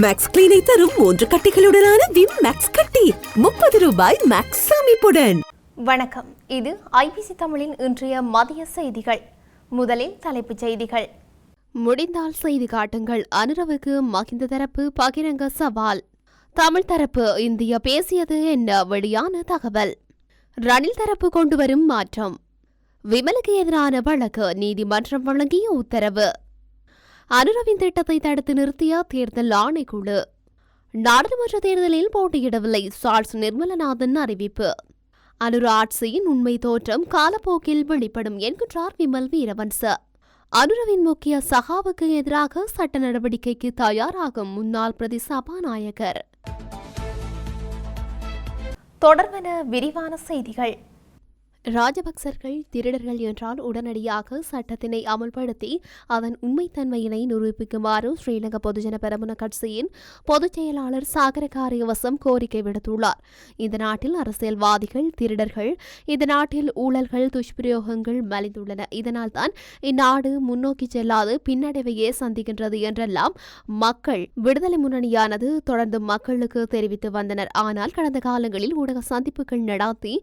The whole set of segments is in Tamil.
மேக்ஸ் கிளீனை தரும் மூன்று கட்டிகளுடனான விம் மேக்ஸ் கட்டி. முப்பது ரூபாய் மேக்ஸ் அமைப்புடன் வணக்கம். இது ஐபிசி தமிழின் இன்றைய மதிய செய்திகள். முதலில் தலைப்புச் செய்திகள். முடிந்தால் செய்தி காட்டுங்கள். அனுரவுக்கு மகிந்த தரப்பு பகிரங்க சவால். தமிழ் தரப்பு இந்தியா பேசியது என்ன வெளியான தகவல்? ரணில் தரப்பு கொண்டுவரும் மாற்றம். விமலுக்கு எதிரான வழக்கு நீதிமன்றம் வழங்கிய உத்தரவு. அனுரவின் திட்டத்தை தடுத்து நிறுத்திய தேர்தல் ஆணைக்குழு. நாடாளுமன்ற தேர்தலில் போட்டியிடவில்லை சார்ஸ் நிர்மலநாதன் அறிவிப்பு. அனுர ஆட்சியின் உண்மை தோற்றம் காலப்போக்கில் வெளிப்படும் என்கின்றார் விமல் வீரவன்ச. அனுரவின் முக்கிய சகாவுக்கு எதிராக சட்ட நடவடிக்கைக்கு தயாராகும் முன்னாள் பிரதி சபாநாயகர். தொடர்பென விரிவான செய்திகள். ராஜபக்சர்கள் திருடர்கள் என்றால் உடனடியாக சட்டத்தினை அமல்படுத்தி அதன் உண்மைத்தன்மையினை நிரூபிக்குமாறு ஸ்ரீலங்கா பொதுஜன பெரமுன கட்சியின் பொதுச் செயலாளர் சாகர காரியவசம் கோரிக்கை விடுத்துள்ளார். இந்த நாட்டில் அரசியல்வாதிகள் திருடர்கள் இந்த நாட்டில் ஊழல்கள் துஷ்பிரயோகங்கள் மலிந்துள்ளன. இதனால் தான் இந்நாடு முன்னோக்கி செல்லாது பின்னடைவையே சந்திக்கின்றது என்றெல்லாம் மக்கள் விடுதலை முன்னணியானது தொடர்ந்து மக்களுக்கு தெரிவித்து வந்தனர். ஆனால் கடந்த காலங்களில் ஊடக சந்திப்புகள் நடாத்தி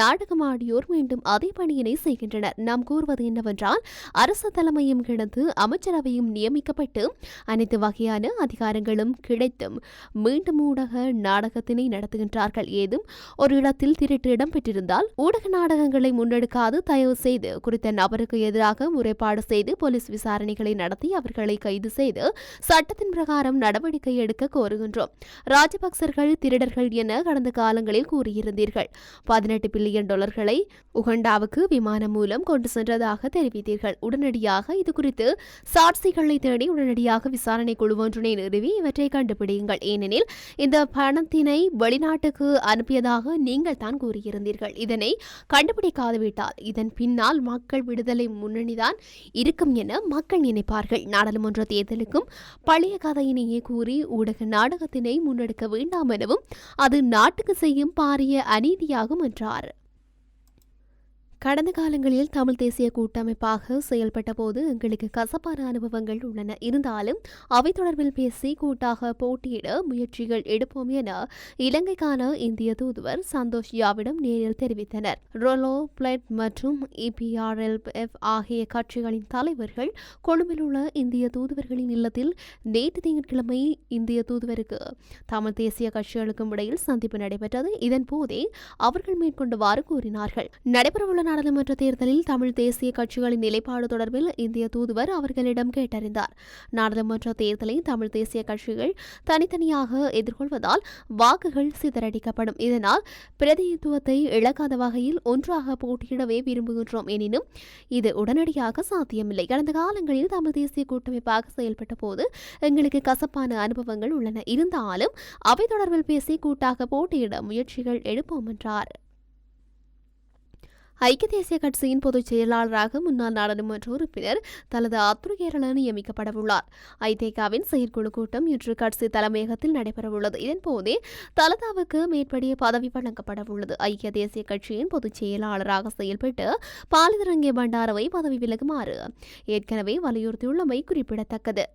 நாடகமாடியோர் மீண்டும் அதே பணியினை செய்கின்றனர். நாம் கூறுவது என்னவென்றால் அரசு தலைமையும் கிடந்து அமைச்சரவையும் நியமிக்கப்பட்டு அனைத்து வகையான அதிகாரங்களும் கிடைத்தும் மீண்டும் ஊடக நாடகத்தினை நடத்துகின்றார்கள். ஏதும் ஒரு இடத்தில் திருட்டு இடம்பெற்றிருந்தால் ஊடக நாடகங்களை முன்னெடுக்காது தயவு செய்து குறித்த நபருக்கு எதிராக முறைப்பாடு செய்து போலீஸ் விசாரணைகளை நடத்தி அவர்களை கைது செய்து சட்டத்தின் பிரகாரம் நடவடிக்கை எடுக்க கோருகின்றோம். ராஜபக்சர்கள் திருடர்கள் என கடந்த காலங்களில் கூறியிருந்தீர்கள். பதினெட்டு பில்லியன் டாலர்களை உகண்டாவுக்கு விமானம் மூலம் கொண்டு சென்றதாக தெரிவித்தீர்கள். உடனடியாக இது குறித்து சாட்சிகளை தேடி உடனடியாக விசாரணை குழு ஒன்றினை நிறுவி இவற்றை கண்டுபிடியுங்கள். ஏனெனில் இந்த பணத்தினை வெளிநாட்டுக்கு அனுப்பியதாக நீங்கள் தான் கூறியிருந்தீர்கள். இதனை கண்டுபிடிக்காதுவிட்டால் இதன் பின்னால் மக்கள் விடுதலை முன்னணிதான் இருக்கும் என மக்கள் நினைப்பார்கள். நாடாளுமன்ற தேர்தலுக்கும் பழைய கதையினையே கூறி ஊடக நாடகத்தினை முன்னெடுக்க வேண்டாம் எனவும் அது நாட்டுக்கு செய்யும் பாரிய அநீதியாகும் என்றார். கடந்த காலங்களில் தமிழ் தேசிய கூட்டமைப்பாக செயல்பட்ட போது எங்களுக்கு கசப்பான அனுபவங்கள் உள்ளன. இருந்தாலும் அவை தொடர்பில் பேசி கூட்டாக போட்டியிட முயற்சிகள் எடுப்போம் என இலங்கைக்கான இந்திய தூதுவர் சந்தோஷ் யாவிடம் நேரில் தெரிவித்தனர். ரொலோ பிளட் மற்றும் இபிஆர்எல்எஃப் ஆகிய கட்சிகளின் தலைவர்கள் கொழும்பில் உள்ள இந்திய தூதுவர்களின் இல்லத்தில் நேற்று திங்கட்கிழமை இந்திய தூதுவருக்கு தமிழ் தேசிய கட்சிகளுக்கும் இடையில் சந்திப்பு நடைபெற்றது. இதன் போதே அவர்கள் மேற்கொண்டவாறு கூறினார்கள். நடைபெறவுள்ள நாடாளுமன்ற தேர்தலில் தமிழ் தேசிய கட்சிகளின் நிலைப்பாடு தொடர்பில் இந்திய தூதுவர் அவர்களிடம் கேட்டறிந்தார். நாடாளுமன்ற தேர்தலை தமிழ் தேசிய கட்சிகள் தனித்தனியாக எதிர்கொள்வதால் வாக்குகள் சிதறடிக்கப்படும். இதனால் பிரதிநிதித்துவத்தை இழக்காத வகையில் ஒன்றாக போட்டியிடவே விரும்புகின்றோம். எனினும் இது உடனடியாக சாத்தியமில்லை. கடந்த காலங்களில் தமிழ் தேசிய கூட்டமைப்பாக செயல்பட்ட போது எங்களுக்கு கசப்பான அனுபவங்கள் உள்ளன. இருந்தாலும் அவை தொடர்பில் பேசி கூட்டாக போட்டியிட முயற்சிகள் எடுப்போம் என்றார். ஐக்கிய தேசிய கட்சியின் பொதுச் செயலாளராக முன்னாள் நாடாளுமன்ற உறுப்பினர் தலது அத்துருகேரள நியமிக்கப்படவுள்ளார். ஐதேகாவின் செயற்குழு கூட்டம் இன்று கட்சி தலைமையகத்தில் நடைபெறவுள்ளது. இதன்போதே தலதாவுக்கு மேற்படிய பதவி வழங்கப்படவுள்ளது. ஐக்கிய தேசிய கட்சியின் பொதுச் செயலாளராக செயல்பட்டு பாலிதரங்கே பண்டாரவை பதவி விலகுமாறு ஏற்கனவே வலியுறுத்தியுள்ளமை குறிப்பிடத்தக்கது.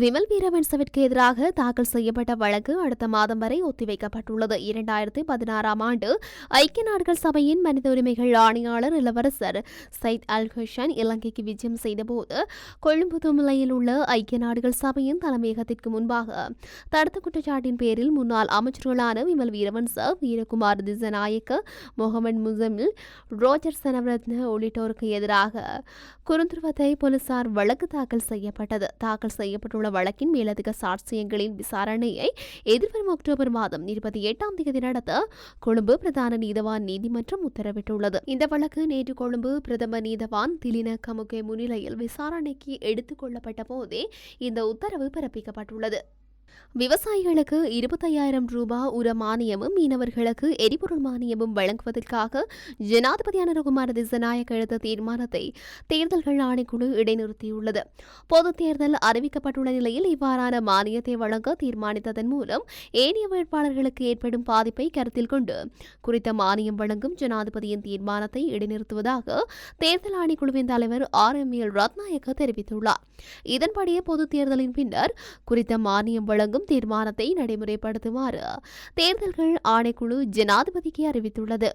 விமல் வீரவன்சவிற்கு எதிராக தாக்கல் செய்யப்பட்ட வழக்கு அடுத்த மாதம் வரை ஒத்திவைக்கப்பட்டுள்ளது. இரண்டாயிரத்தி பதினாறாம் ஆண்டு ஐக்கிய நாடுகள் சபையின் மனித உரிமைகள் ஆணையாளர் இளவரசர் சயித் அல் ஹுஷன் இலங்கைக்கு விஜயம் செய்தபோது கொழும்பு துமிலையில் உள்ள ஐக்கிய நாடுகள் சபையின் தலைமையகத்திற்கு முன்பாக தடுத்த குற்றச்சாட்டின் பேரில் முன்னாள் அமைச்சர்களான விமல் வீரவன்ச வீரகுமார் திசநாயக்க முகமது முசமில் ரோஜர் சனவரத்ன உள்ளிட்டோருக்கு எதிராக குறுந்துருவத்தை போலீசார் வழக்கு தாக்கல் செய்யப்பட்டது. தாக்கல் செய்யப்பட்டுள்ள உள்ள வழக்கின் மேலதிக சாட்சியங்களின் விசாரணையை எதிர்வரும் அக்டோபர் மாதம் இருபத்தி எட்டாம் தேதி நடத்த கொழும்பு பிரதான நீதவான் நீதிமன்றம் உத்தரவிட்டுள்ளது. இந்த வழக்கு நேற்று கொழும்பு பிரதம நீதவான் திலின கமுகே முன்னிலையில் விசாரணைக்கு எடுத்துக் கொள்ளப்பட்ட போதே இந்த உத்தரவு பிறப்பிக்கப்பட்டுள்ளது. விவசாயிகளுக்கு இருபத்தையாயிரம் ரூபாய் உர மானியமும் மீனவர்களுக்கு எரிபொருள் மானியமும் வழங்குவதற்காக ஜனாதிபதி அனுரகுமார திசநாயக் எடுத்த தீர்மானத்தை தேர்தல்கள் ஆணைக்குழு இடைநிறுத்தியுள்ளது. பொது தேர்தல் அறிவிக்கப்பட்டுள்ள நிலையில் இவ்வாறான மானியத்தை வழங்க தீர்மானித்ததன் மூலம் ஏனைய வேட்பாளர்களுக்கு ஏற்படும் பாதிப்பை கருத்தில் கொண்டு குறித்த மானியம் வழங்கும் ஜனாதிபதியின் தீர்மானத்தை இடைநிறுத்துவதாக தேர்தல் ஆணைக்குழுவின் தலைவர் ஆர் எம் எல் ரத்நாயக்க தெரிவித்துள்ளார். இதன்படியே பொது தேர்தலின் பின்னர் குறித்த மானியம் வழங்கும் தீர்மானத்தை நடைமுறைப்படுத்துமாறு தேர்தல்கள் ஆணைக்குழு ஜனாதிபதிக்கு அறிவித்துள்ளது.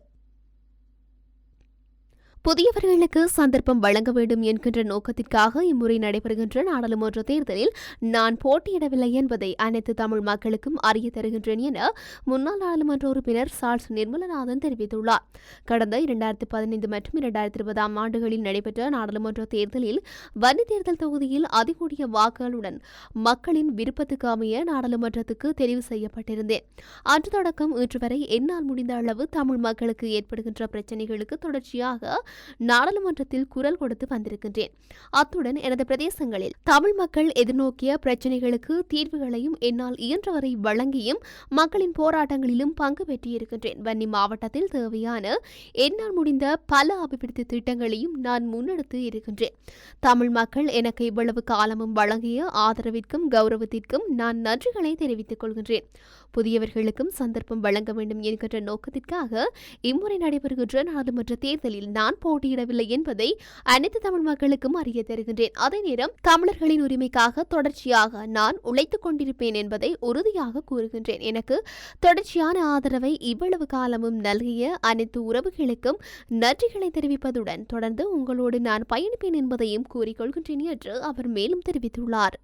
புதியவர்களுக்கு சந்தர்ப்பம் வழங்க வேண்டும் என்கின்ற நோக்கத்திற்காக இம்முறை நடைபெறுகின்ற நாடாளுமன்ற தேர்தலில் நான் போட்டியிடவில்லை என்பதை அனைத்து தமிழ் மக்களுக்கும் அறிய தருகின்றேன் என முன்னாள் நாடாளுமன்ற உறுப்பினர் சார்ஸ் நிர்மலநாதன் தெரிவித்துள்ளார். கடந்த இரண்டாயிரத்தி பதினைந்து மற்றும் இரண்டாயிரத்தி இருபதாம் ஆண்டுகளில் நடைபெற்ற நாடாளுமன்ற தேர்தலில் வன்னி தேர்தல் தொகுதியில் அதிகூடிய வாக்குகளுடன் மக்களின் விருப்பத்துக்கு அமைய நாடாளுமன்றத்துக்கு தெரிவு செய்யப்பட்டிருந்தேன். அன்று தொடக்கம் இன்று வரை என்னால் முடிந்த அளவு தமிழ் மக்களுக்கு ஏற்படுகின்ற பிரச்சினைகளுக்கு தொடர்ச்சியாக நாடாளுமன்றத்தில் குரல் கொடுத்து வந்திருக்கின்றேன். அத்துடன் எனது பிரதேசங்களில் தமிழ் மக்கள் எதிர்நோக்கிய பிரச்சினைகளுக்கு தீர்வுகளையும் என்னால் இயன்றவரை வழங்கியும் மக்களின் போராட்டங்களிலும் பங்கு பெற்றிருக்கின்றேன். வன்னி மாவட்டத்தில் தேவையான என்னால் முடிந்த பல அபிவிருத்தி திட்டங்களையும் நான் முன்னெடுத்து இருக்கின்றேன். தமிழ் மக்கள் எனக்கு இவ்வளவு காலமும் வழங்கிய ஆதரவிற்கும் கௌரவத்திற்கும் நான் நன்றிகளை தெரிவித்துக் கொள்கின்றேன். புதியவர்களுக்கும் சந்தர்ப்பம் வழங்க வேண்டும் என்கின்ற நோக்கத்திற்காக இம்முறை நடைபெறுகின்ற நாடாளுமன்ற தேர்தலில் நான் போட்டியிடவில்லை என்பதை அனைத்து தமிழ் மக்களுக்கும் அறிய தருகின்றேன். அதே நேரம் தமிழர்களின் உரிமைக்காக தொடர்ச்சியாக நான் உழைத்துக் கொண்டிருப்பேன் என்பதை உறுதியாக கூறுகின்றேன். எனக்கு தொடர்ச்சியான ஆதரவை இவ்வளவு காலமும் நல்கிய அனைத்து உறவுகளுக்கும் நன்றிகளை தெரிவிப்பதுடன் தொடர்ந்து உங்களோடு நான் பயணிப்பேன் என்பதையும் கூறிக்கொள்கின்றேன் என்று அவர் மேலும் தெரிவித்துள்ளார்.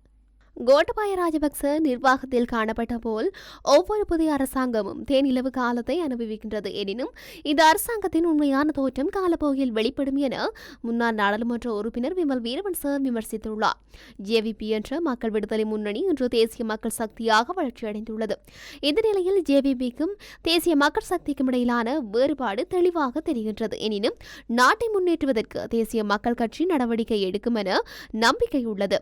கோட்டபாய ராஜபக்ச நிர்வாகத்தில் காணப்பட்ட போல் ஒவ்வொரு புதிய அரசாங்கமும் தேனிலவு காலத்தை அனுபவிக்கின்றது. எனினும் இந்த அரசாங்கத்தின் உண்மையான தோற்றம் காலப்போக்கில் வெளிப்படும் என முன்னாள் நாடாளுமன்ற உறுப்பினர் விமல் வீரவன்ச விமர்சித்துள்ளார். ஜேவிபி என்ற மக்கள் விடுதலை முன்னணி இன்று தேசிய மக்கள் சக்தியாக வளர்ச்சியடைந்துள்ளது. இந்த நிலையில் ஜேவிபிக்கும் தேசிய மக்கள் சக்திக்கும் இடையிலான வேறுபாடு தெளிவாக தெரிகின்றது. எனினும் நாட்டை முன்னேற்றுவதற்கு தேசிய மக்கள் கட்சி நடவடிக்கை எடுக்கும் என நம்பிக்கை உள்ளது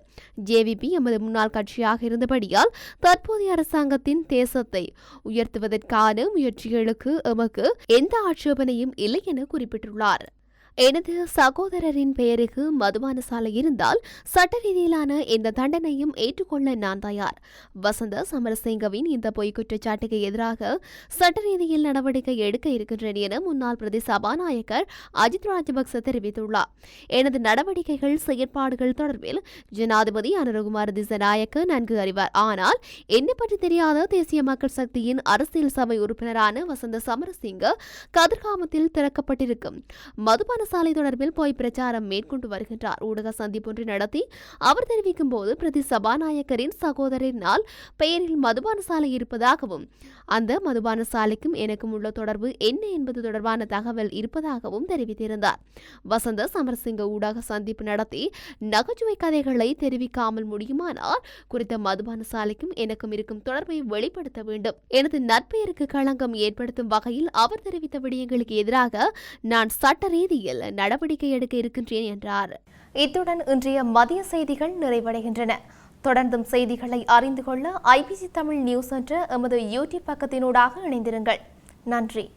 ஜேவிபி எமது முன்னாள் கட்சியாக இருந்தபடியால் தற்போதைய அரசாங்கத்தின் தேசத்தை உயர்த்துவதற்கான முயற்சிகளுக்கு எமக்கு எந்த ஆட்சேபனையும் இல்லை என குறிப்பிட்டுள்ளார். எனது சகோதரரின் பெயருக்கு மதுபான சாலை இருந்தால் சட்ட ரீதியிலான இந்த தண்டனையும் ஏற்றுக்கொள்ள நான் தயார். வசந்த சமரசிங்கவின் இந்த பொய் குற்றச்சாட்டுக்கு எதிராக சட்ட ரீதியில் நடவடிக்கை எடுக்க இருக்கின்றேன் என முன்னாள் பிரதி சபாநாயகர் அஜித் ராஜபக்ச தெரிவித்துள்ளார். எனது நடவடிக்கைகள் செயற்பாடுகள் தொடர்பில் ஜனாதிபதி அனுரகுமார் திசநாயக்க நன்கு அறிவார். ஆனால் என்னை பற்றி தெரியாத தேசிய மக்கள் சக்தியின் அரசியல் சபை உறுப்பினரான வசந்த சமரசிங்க கதிர்காமத்தில் திறக்கப்பட்டிருக்கும். மதுபான சாலை தொடர்பில் போய் பிரச்சாரம் மேற்கொண்டு வருகின்றார். ஊடக சந்திப்பொன்று நடத்தி அவர் தெரிவிக்கும் போது பிரதி சபாநாயகரின் சகோதரனால் பெயரில் மதுபான சாலை இருப்பதாகவும் அந்த மதுபான சாலைக்கும் எனக்கும் உள்ள தொடர்பு என்ன என்பது தொடர்பான தகவல் இருப்பதாகவும் தெரிவித்திருந்தார். வசந்த சமரசிங்க ஊடக சந்திப்பு நடத்தி நகைச்சுவை கதைகளை தெரிவிக்காமல் முடியுமானால் குறித்த மதுபான சாலைக்கும் எனக்கும் இருக்கும் தொடர்பை வெளிப்படுத்த வேண்டும். எனது நற்பெயருக்கு களங்கம் ஏற்படுத்தும் வகையில் அவர் தெரிவித்த விடயங்களுக்கு எதிராக நான் சட்ட ரீதியில் நடவடிக்கை எடுக்க இருக்கின்றேன் என்றார். இத்துடன் இன்றைய மதிய செய்திகள் நிறைவடைகின்றன. தொடர்ந்தும் செய்திகளை அறிந்து கொள்ள ஐபிசி தமிழ் நியூஸ் என்ற எமது யூடியூப் பக்கத்தினூடாக இணைந்திருங்கள். நன்றி.